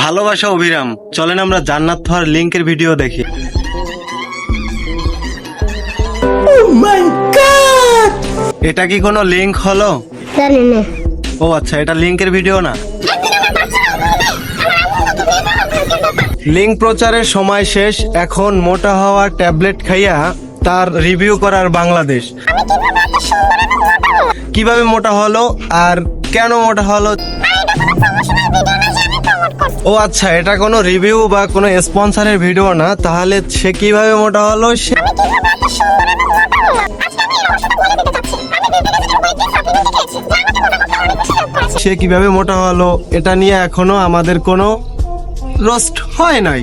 ভালোবাসা অভিরাম। চলেন আমরা জান্নাত হওয়ার লিঙ্কের ভিডিও দেখি। এটা কি কোনো লিঙ্ক হলো? জানি না। ও আচ্ছা এটা লিঙ্কের ভিডিও না। লিঙ্ক প্রচারের সময় শেষ এখন মোটা হওয়ার ট্যাবলেট খাইয়া তার রিভিউ করার বাংলাদেশ। কীভাবে মোটা হলো আর কেন মোটা হলো? ও আচ্ছা এটা কোনো রিভিউ বা কোনো স্পন্সরের ভিডিও না তাহলে সে কীভাবে মোটা হলো সে সে কীভাবে মোটা হলো এটা নিয়ে এখনও আমাদের কোনো রোস্ট হয় নাই।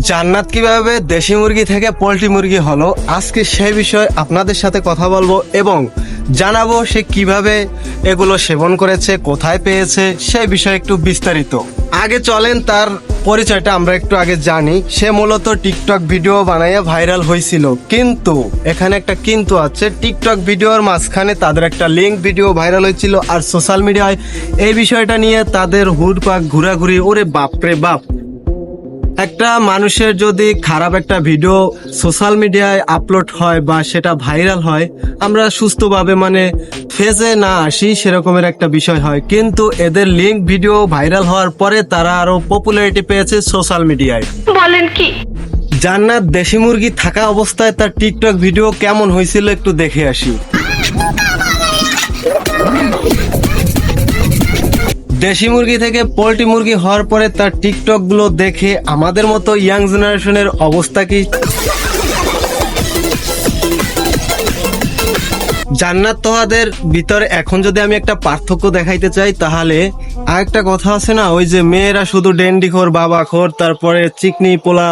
জান্নাত কীভাবে দেশি মুরগি থেকে পোলট্রি মুরগি হলো আজকে সেই বিষয়ে আপনাদের সাথে কথা বলব এবং জানাব সে কীভাবে এগুলো সেবন করেছে, কোথায় পেয়েছে, সেই বিষয়ে একটু বিস্তারিত। আগে চলেন, তার পরিচয়টা আমরা একটু আগে জানি। সে মূলত টিকটক ভিডিও বানাইয়া ভাইরাল হয়েছিল কিন্তু, এখানে একটা কিন্তু আছে, টিকটক ভিডিওর মাঝখানে তাদের একটা লিঙ্ক ভিডিও ভাইরাল হয়েছিল আর সোশ্যাল মিডিয়ায় এই বিষয়টা নিয়ে তাদের হুড়পাক ঘোরাঘুরি, ওরে বাপরে বাপ। একটা মানুষের যদি খারাপ একটা ভিডিও সোশ্যাল মিডিয়ায় আপলোড হয় বা সেটা ভাইরাল হয় আমরা সুস্থভাবে মানে ফেজে না আসি সেরকমের একটা বিষয় হয়। কিন্তু এদের লিঙ্ক ভিডিও ভাইরাল হওয়ার পরে তারা আরও পপুলারিটি পেয়েছে সোশ্যাল মিডিয়ায় বলেন কি? জান্নাত দেশি মুরগি থাকা অবস্থায় তার টিকটক ভিডিও কেমন হয়েছিল একটু দেখে আসি। দেশি মুরগি থেকে পোল্ট্রি মুরগি হওয়ার পরে তার টিকটকগুলো দেখে আমাদের মতো ইয়াং জেনারেশনের অবস্থা কি? জান্নাত তোহাদের ভিতরে এখন যদি আমি একটা পার্থক্য দেখাইতে চাই, তাহলে আরেকটা কথা আছে না, ওই যে মেয়েরা শুধু ডেন্ডি খোর, বাবা খোর, তারপরে চিকনি, পোলা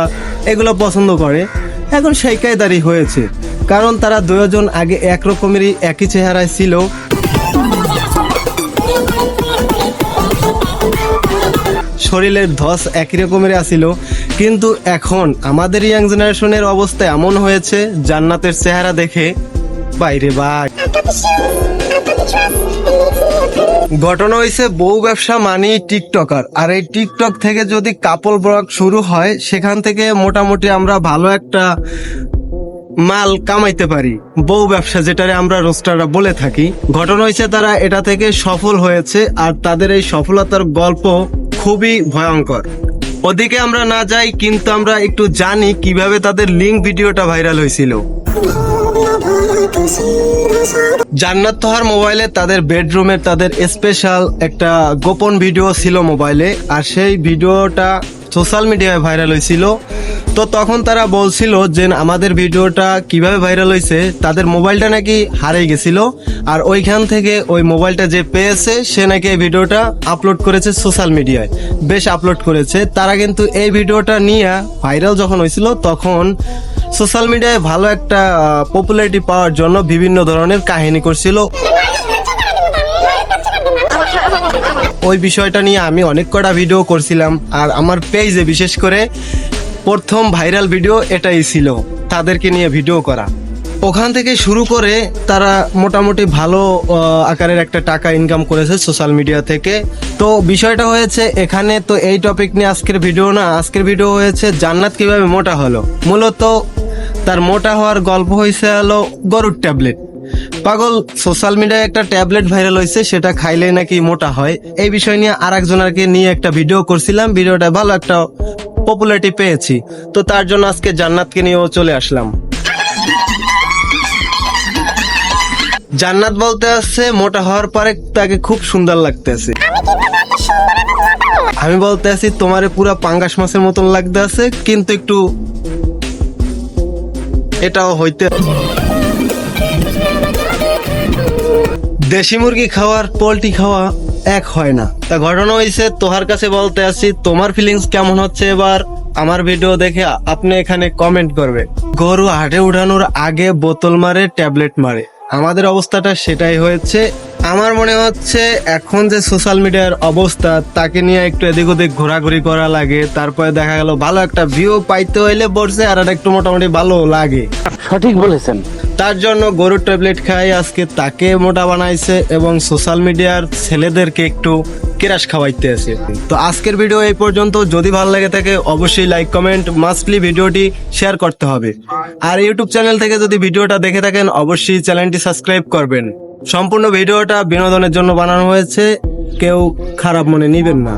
এগুলো পছন্দ করে। এখন সেই কায়দারি হয়েছে। কারণ তারা দুজন আগে একরকমেরই একই চেহারায় ছিল। শরীরের ধস একই রকমের আছিল, কিন্তু এখন আমাদের ইয়াং জেনারেশনের অবস্থা এমন হয়েছে, জান্নাতের চেহারা দেখে বাইরে বাই। ঘটনা হয়েছে বউ ব্যবসা মানি টিকটকার। আর এই টিকটক থেকে যদি কাপল ব্লগ শুরু হয়, সেখান থেকে মোটামুটি আমরা ভালো একটা মাল কামাইতে পারি। বউ ব্যবসা যেটারে আমরা রোস্টাররা বলে থাকি। ঘটনা হয়েছে তারা এটা থেকে সফল হয়েছে, আর তাদের এই সফলতার গল্প খুবই ভয়ঙ্কর। ওদিকে আমরা না যাই, কিন্তু আমরা একটু জানি কীভাবে তাদের লিঙ্ক ভিডিওটা ভাইরাল হয়েছিল। জান্নাত তোহার মোবাইলে তাদের বেডরুমের তাদের স্পেশাল একটা গোপন ভিডিও ছিল মোবাইলে আর সেই ভিডিওটা সোশ্যাল মিডিয়ায় ভাইরাল হয়েছিল। তো তখন তারা বলছিল যে, আমাদের ভিডিওটা কীভাবে ভাইরাল হয়েছে, তাদের মোবাইলটা নাকি হারিয়ে গেছিল, আর ওইখান থেকে ওই মোবাইলটা যে পেয়েছে, সে নাকি এই ভিডিওটা আপলোড করেছে সোশ্যাল মিডিয়ায়। বেশ আপলোড করেছে। তারা কিন্তু এই ভিডিওটা নিয়ে ভাইরাল যখন হয়েছিল, তখন সোশ্যাল মিডিয়ায় ভালো একটা পপুলারিটি পাওয়ার জন্য বিভিন্ন ধরনের কাহিনী করছিল। ওই বিষয়টা নিয়ে আমি অনেক কটা ভিডিও করছিলাম। আর আমার পেজে বিশেষ করে প্রথম ভাইরাল ভিডিও এটাই ছিল, তাদেরকে নিয়ে ভিডিও করা। ওখান থেকে শুরু করে তারা মোটামুটি ভালো আকারের একটা টাকা ইনকাম করেছে সোশ্যাল মিডিয়া থেকে। তো বিষয়টা হয়েছে এখানে, তো এই টপিক নিয়ে আজকের ভিডিও না, আজকের ভিডিও হয়েছে জান্নাত কীভাবে মোটা হলো। মূলত তার মোটা হওয়ার গল্প হয়েছে হলো গরুর ট্যাবলেট পাগল সোশ্যাল মিডিয়ায় একটা ট্যাবলেট ভাইরাল হয়েছে, সেটা খাইলে নাকি মোটা হয়। এই বিষয় নিয়ে আর একজনকে নিয়ে একটা ভিডিও করছিলাম ভিডিওটা ভালো একটা পপুলারিটি পেয়েছি। তো তার জন্য আজকে জান্নাতকে নিয়েও চলে আসলাম। জান্নাত বলতে আছে, মোটা হওয়ার পরে তাকে খুব সুন্দর লাগতেছে। আমি বলতে আছি, তোমার পুরো পাঙ্গাস মাছের মতন লাগতে আছে, কিন্তু একটু এটাও হইতে দেশি মুরগি খাওয়ার পোলট্রি খাওয়া এক হয় না। তা ঘটনা হয়েছে তোহার কাছে বলতে আসি, তোমার ফিলিংস কেমন হচ্ছে এবার? আমার ভিডিও দেখে আপনি এখানে কমেন্ট করবে। গরু হাটে উঠানোর আগে বোতল মারে, ট্যাবলেট মারে। আমাদের অবস্থাটা সেটাই হয়েছে। আমার মনে হচ্ছে এখন যে সোশ্যাল মিডিয়ার অবস্থা, তাকে নিয়ে একটু এদিক ওদিক ঘোরাঘুরি করা লাগে। তারপরে দেখা গেল, ভালো একটা ভিউ পাইতে হইলে বসে, আর একটু মোটামুটি ভালো লাগে। সঠিক বলেছেন। তার জন্য গরুর ট্যাবলেট খাই, আজকে তাকে মোটা বানাইছে এবং সোশ্যাল মিডিয়ার ছেলেদেরকে একটু কেরাস খাওয়াইতে আছে। তো আজকের ভিডিও এই পর্যন্ত। যদি ভালো লাগে থাকে, অবশ্যই লাইক কমেন্ট মাস্টলি ভিডিওটি শেয়ার করতে হবে। আর ইউটিউব চ্যানেল থেকে যদি ভিডিওটা দেখে থাকেন, অবশ্যই চ্যানেলটি সাবস্ক্রাইব করবেন। সম্পূর্ণ ভিডিওটা বিনোদনের জন্য বানানো হয়েছে। কেউ খারাপ মনে নিবেন না।